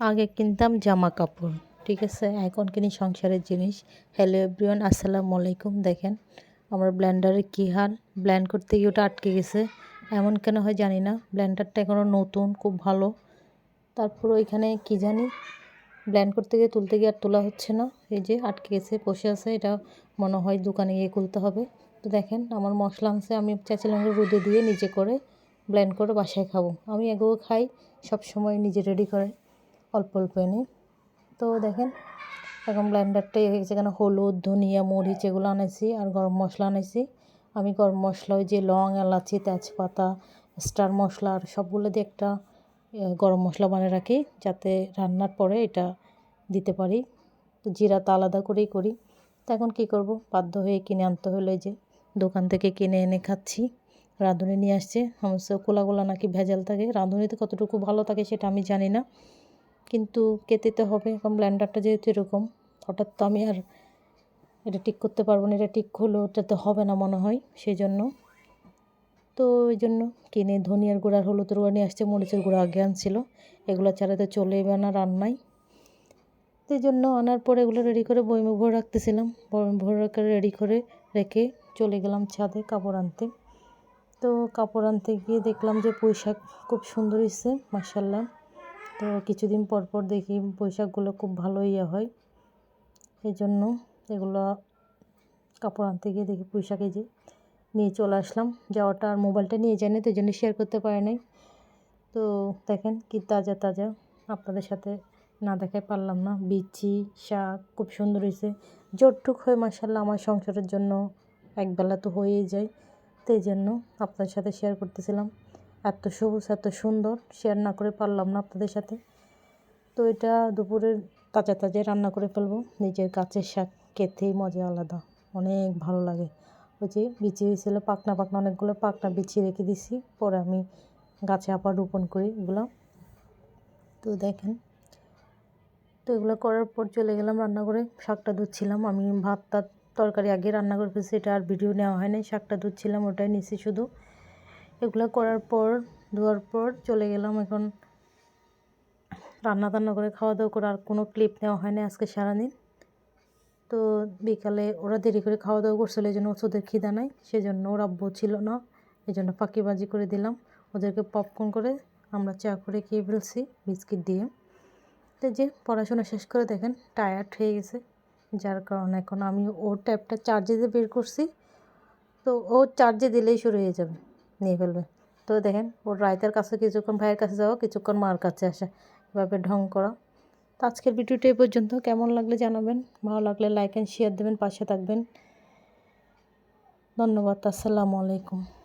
আগে কিনতাম জামা কাপড়, ঠিক আছে? এখন কিনি সংসারের জিনিস। হ্যালো এভরিওয়ান আসসালামু আলাইকুম। দেখেন, আমার ব্লেন্ডারের কী হাল? ব্লেন্ড করতে গিয়ে ওটা আটকে গেছে। এমন কেন হয় জানি না। ব্লেন্ডারটা এখনও নতুন, খুব ভালো। তারপর ওইখানে কি জানি? ব্ল্যান্ড করতে গিয়ে তুলতে গিয়ে আর তোলা হচ্ছে না। এই যে আটকে গেছে, বসে আছে। এটা মনে হয় দোকানে গিয়ে খুলতে হবে। তো দেখেন, আমার মশলা আনছে, আমি চাইছিলাম রোদে দিয়ে নিজে করে ব্ল্যান্ড করে বাসায় খাব। আমি এগুলো খাই সব সময় নিজে রেডি করে। অল্প অল্প এনে। তো দেখেন, এখন ব্লেন্ডারটা যেখানে হলুদ, ধনিয়া, মরিচ এগুলো আনাইছি আর গরম মশলা আনাইছি আমি গরম মশলা ওই যে লং, এলাচি, তেজপাতা স্টার মশলা আর সবগুলো দিয়ে একটা গরম মশলা বানিয়ে রাখি যাতে রান্নার পরে এটা দিতে পারি। তো জিরা তো আলাদা করেই করি। তো এখন কী করব? বাধ্য হয়ে কিনে আনতে হলো যে দোকান থেকে কিনে এনে খাচ্ছি। রাঁধুনি নিয়ে আসছে। সমস্ত কোলাগুলা নাকি ভেজাল থাকে। রাঁধুনিতে কতটুকু ভালো থাকে সেটা আমি জানি না। কিন্তু কেতেতে হবে এখন ব্ল্যান্ডারটা যেহেতু এরকম, হঠাৎ তো আমি আর এটা ঠিক করতে পারব না, এটা ঠিক হলো ওটা তো হবে না মনে হয়, সেই জন্য। তো ওই জন্য কিনে ধনিয়ার গুঁড়ার হলুদের গুঁড়া নিয়ে আসছে, মরিচের গুঁড়া আগে আনছিল, এগুলো ছাড়াতে চলে এবে না রান্নায়। তো এই জন্য আনার পরে এগুলো রেডি করে বইমে ভরে রাখতেছিলাম বইমে ভরে রেখে রেডি করে রেখে চলে গেলাম ছাদে কাপড় আনতে। তো কাপড় আনতে গিয়ে দেখলাম যে পোশাক খুব সুন্দর হয়েছে মার্শাল্লাহ তো কিছুদিন পর পর দেখি পোশাকগুলো খুব ভালো ইয়ে হয়। এই জন্য এগুলো কাপড় আনতে গিয়ে দেখি পোশাকে যে নিয়ে চলে আসলাম। যাওয়াটা আর মোবাইলটা নিয়ে যায়নি তো জন্য শেয়ার করতে পারে নাই। তো দেখেন কি তাজা তাজা। আপনাদের সাথে না দেখাই পারলাম না। বিচি, শাক খুব সুন্দর হয়েছে। জোরটুক হয়ে মাসাল্লাহ আমার সংসারের জন্য একবেলা তো হয়েই যায়। তো এই জন্য আপনাদের সাথে শেয়ার করতেছিলাম। এত সবুজ, এত সুন্দর শেয়ার না করে পারলাম না আপনাদের সাথে। তো এটা দুপুরের তাজা তাজা রান্না করে ফেলব। নিজের গাছের শাক খেতেই মজা আলাদা, অনেক ভালো লাগে। ওই যে বিচি হয়েছিল পাকনা পাকনা অনেকগুলো পাকনা বিছিয়ে রেখে দিছি। পরে আমি গাছে আবার রোপণ করি এগুলো। তো দেখেন, তো এগুলো করার পর চলে গেলাম রান্না করে। শাকটা ধুচ্ছিলাম, আমি ভাতটা তরকারি আগে রান্না করে ফেলছি, এটা আর ভিডিও নেওয়া হয়নি শাকটা ধুচ্ছিলাম, ওটাই নিছি শুধু। এগুলো করার পর ধোয়ার পর চলে গেলাম এখন রান্না টান্না করে খাওয়া দাওয়া করে, আর কোনো ক্লিপ নেওয়া হয় না আজকে সারাদিন। তো বিকালে ওরা দেরি করে খাওয়া দাওয়া করছিল, এই জন্য ওষুধের খিদা নাই সেই জন্য ওরা ছিল না, এই জন্য ফাঁকিবাজি করে দিলাম। ওদেরকে পপকর্ন করে আমরা চা করে খেয়ে ফেলছি, বিস্কিট দিয়ে। তো যে পড়াশোনা শেষ করে দেখেন টায়ার্ড হয়ে গেছে। যার কারণে এখন আমি ওর ট্যাপটা চার্জে দিয়ে বের করছি, তো ও চার্জে দিলেই শুরু হয়ে যাবে। নিয়ে ফেলবে। তো দেখেন, ওর রায়তার কাছে কিছুক্ষণ, ভাইয়ের কাছে যাওয়া, কিছুক্ষণ মার কাছে আসা। এভাবে ঢং করা। তো আজকের ভিডিওটা এই পর্যন্ত। কেমন লাগলে জানাবেন। ভালো লাগলে লাইক অ্যান্ড শেয়ার দেবেন, পাশে থাকবেন। ধন্যবাদ, আসসালামু আলাইকুম।